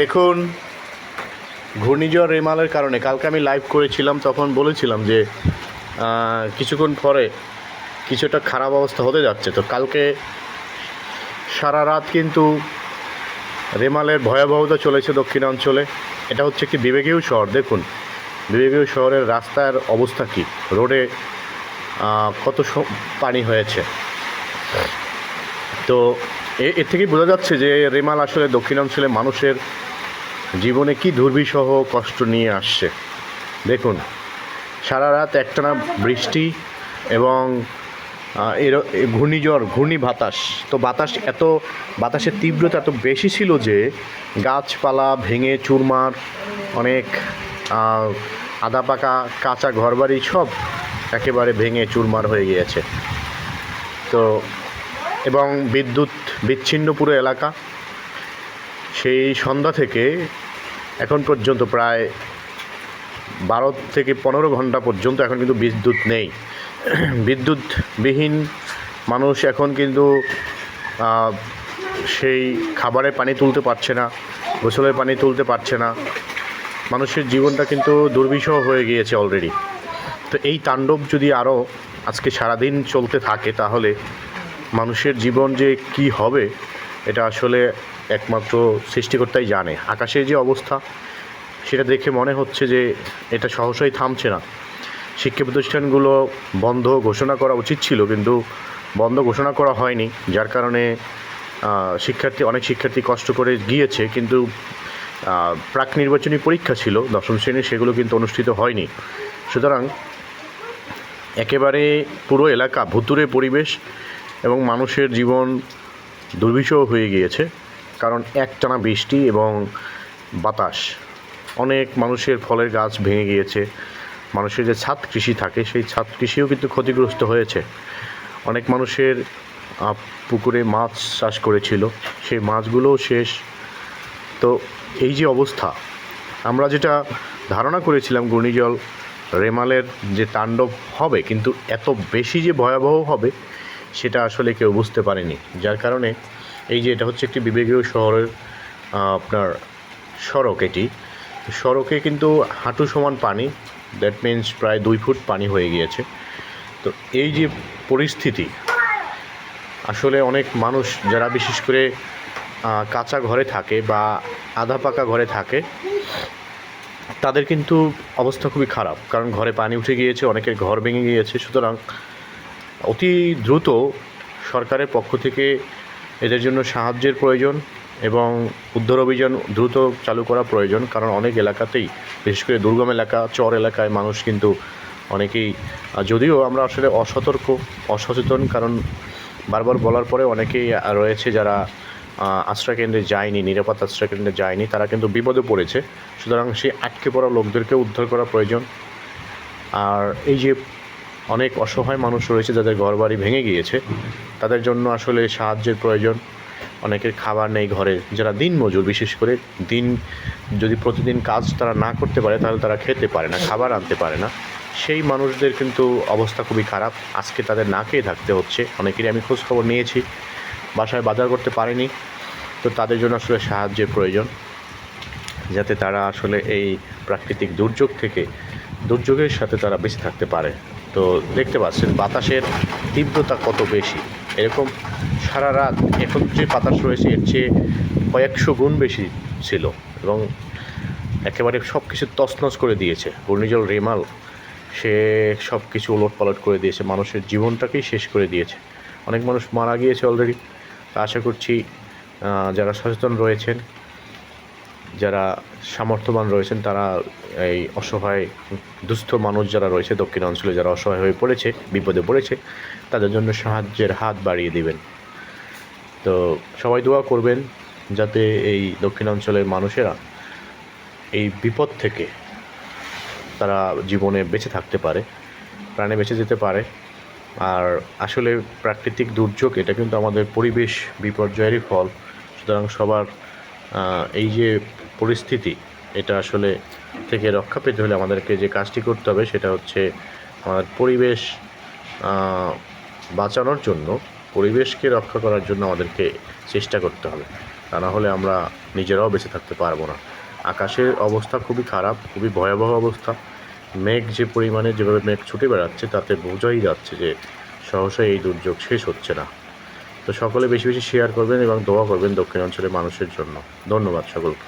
দেখুন, ঘূর্ণিঝড় রেমালের কারণে, কালকে আমি লাইভ করেছিলাম, তখন বলেছিলাম যে কিছুক্ষণ পরে কিছুটা খারাপ অবস্থা হতে যাচ্ছে। তো কালকে সারা রাত কিন্তু রেমালের ভয়াবহতা চলেছে দক্ষিণাঞ্চলে। এটা হচ্ছে একটি বিবেকীয় শহর। দেখুন, বিবেকীয় শহরের রাস্তার অবস্থা কী? রোডে কত পানি হয়েছে। তো এর থেকেই বোঝা যাচ্ছে যে রেমাল আসলে দক্ষিণাঞ্চলে মানুষের জীবনে কি দুর্বিষহ কষ্ট নিয়ে আসছে। দেখুন, সারা রাত একটানা বৃষ্টি এবং এর ঘূর্ণিঝড়, ঘূর্ণি বাতাস। তো বাতাস এত, বাতাসের তীব্রতা এত বেশি ছিল যে গাছপালা ভেঙে চুরমার, অনেক আধা পাকা কাঁচা ঘরবাড়ি সব একেবারে ভেঙে চুরমার হয়ে গিয়েছে। তো এবং বিদ্যুৎ বিচ্ছিন্ন পুরো এলাকা। সেই সন্ধ্যা থেকে এখন পর্যন্ত প্রায় বারো থেকে পনেরো ঘণ্টা পর্যন্ত এখন কিন্তু বিদ্যুৎ নেই। বিদ্যুৎবিহীন মানুষ এখন কিন্তু সেই খাবারের পানি তুলতে পারছে না গোসলের পানি তুলতে পারছে না। মানুষের জীবনটা কিন্তু দুর্বিষহ হয়ে গিয়েছে অলরেডি তো এই তাণ্ডব যদি আরও আজকে সারাদিন চলতে থাকে তাহলে মানুষের জীবন যে কি হবে, এটা আসলে একমাত্র সৃষ্টিকর্তাই জানে। আকাশের যে অবস্থা, সেটা দেখে মনে হচ্ছে যে এটা সহসাই থামছে না। শিক্ষা প্রতিষ্ঠানগুলো বন্ধ ঘোষণা করা উচিত ছিল, কিন্তু বন্ধ ঘোষণা করা হয়নি, যার কারণে শিক্ষার্থী, অনেক শিক্ষার্থী কষ্ট করে গিয়েছে, কিন্তু প্রাক নির্বাচনী পরীক্ষা ছিল, দশম শ্রেণির, সেগুলো কিন্তু অনুষ্ঠিত হয়নি। সুতরাং, একেবারে পুরো এলাকা ভুতুরে পরিবেশ এবং মানুষের জীবন দুর্বিষহ হয়ে গিয়েছে, কারণ একটানা বৃষ্টি এবং বাতাস অনেক মানুষের ফলের গাছ ভেঙে গিয়েছে। মানুষের যে ছাদ কৃষি থাকে, সেই ছাদ কৃষিও কিন্তু ক্ষতিগ্রস্ত হয়েছে। অনেক মানুষের পুকুরে মাছ চাষ করেছিল, সেই মাছগুলোও শেষ। তো এই যে অবস্থা, আমরা যেটা ধারণা করেছিলাম ঘূর্ণিঝড়, রেমালের যে তাণ্ডব হবে, কিন্তু এত বেশি যে ভয়াবহ হবে সেটা আসলে কেউ বুঝতে পারেনি। যার কারণে এই যে এটা হচ্ছে একটি বিবেকীয় শহরের আপনার সড়ক এটি। সড়কে কিন্তু হাঁটু সমান পানি দ্যাট মিন্স প্রায় দুই ফুট পানি হয়ে গিয়েছে। তো এই যে পরিস্থিতি, আসলে অনেক মানুষ যারা বিশেষ করে কাঁচা ঘরে থাকে বা আধা পাকা ঘরে থাকে, তাদের কিন্তু অবস্থা খুবই খারাপ। কারণ ঘরে পানি উঠে গিয়েছে, অনেকের ঘর ভেঙে গিয়েছে। সুতরাং অতি দ্রুত সরকারের পক্ষ থেকে এদের জন্য সাহায্যের প্রয়োজন এবং উদ্ধার অভিযান দ্রুত চালু করা প্রয়োজন, কারণ অনেক এলাকাতেই, বিশেষ করে দুর্গম এলাকা, চর এলাকায় মানুষ কিন্তু অনেকেই যদিও আমরা আসলে অসতর্ক, অসচেতন, কারণ বারবার বলার পরে অনেকেই রয়েছে যারা আশ্রয়কেন্দ্রে যায়নি, নিরাপদ আশ্রয়কেন্দ্রে যায়নি, তারা কিন্তু বিপদে পড়েছে। সুতরাং সেই আটকে পড়া লোকদেরকে উদ্ধার করা প্রয়োজন। আর এই যে অনেক অসহায় মানুষ রয়েছে যাদের ঘরবাড়ি ভেঙে গিয়েছে। তাদের জন্য আসলে সাহায্যের প্রয়োজন। অনেকের খাবার নেই ঘরে। যারা দিন মজুর, বিশেষ করে দিন যদি প্রতিদিন কাজ তারা না করতে পারে, তাহলে তারা খেতে পারে না, খাবার আনতে পারে না। সেই মানুষদের কিন্তু অবস্থা খুবই খারাপ। আজকে তাদের না খেয়ে থাকতে হচ্ছে। অনেকেরই আমি খোঁজ খবর নিয়েছি। বাসায় বাজার করতে পারেনি। তো তাদের জন্য আসলে সাহায্যের প্রয়োজন। যাতে তারা আসলে এই প্রাকৃতিক দুর্যোগ থেকে, দুর্যোগের সাথে তারা বেঁচে থাকতে পারে। তো দেখতে পাচ্ছেন, বাতাসের তীব্রতা কত বেশি। এরকম সারা রাত এখন যে বাতাস রয়েছে, এর চেয়ে কয়েকশো গুণ বেশি ছিল এবং একেবারে সব কিছু তছনছ করে দিয়েছে। ঘূর্ণিঝড় রেমাল, সে সব কিছু ওলট পালট করে দিয়েছে, মানুষের জীবনটাকেই শেষ করে দিয়েছে। অনেক মানুষ মারা গিয়েছে অলরেডি আশা করছি যারা সচেতন রয়েছেন যারা সামর্থ্যবান রয়েছেন, তারা এই অসহায়, দুস্থ মানুষ যারা রয়েছে, দক্ষিণ অঞ্চলে যারা অসহায় হয়ে পড়েছে, বিপদে পড়েছে, তাদের জন্য সাহায্যের হাত বাড়িয়ে দিবেন। তো সবাই দোয়া করবেন যাতে এই দক্ষিণ অঞ্চলের মানুষেরা এই বিপদ থেকে তারা জীবনে বেঁচে থাকতে পারে, প্রাণে বেঁচে যেতে পারে। আর আসলে প্রাকৃতিক দুর্যোগ, এটা কিন্তু আমাদের পরিবেশ বিপর্যয়েরই ফল। সুতরাং সবার এই যে পরিস্থিতি, এটা আসলে থেকে রক্ষা পেতে হলে আমাদেরকে যে কাজটি করতে হবে সেটা হচ্ছে আমাদের পরিবেশ বাঁচানোর জন্য, পরিবেশকে রক্ষা করার জন্য আমাদেরকে চেষ্টা করতে হবে। তা না হলে আমরা নিজেরাও বেঁচে থাকতে পারব না। আকাশের অবস্থা খুবই খারাপ, খুবই ভয়াবহ অবস্থা। মেঘ যে পরিমাণে যেভাবে মেঘ ছুটে বেড়াচ্ছে, তাতে বোঝাই যাচ্ছে যে সহসা এই দুর্যোগ শেষ হচ্ছে না। তো সকলে বেশি বেশি শেয়ার করবেন এবং দোয়া করবেন দক্ষিণাঞ্চলের মানুষের জন্য। ধন্যবাদ সকলকে।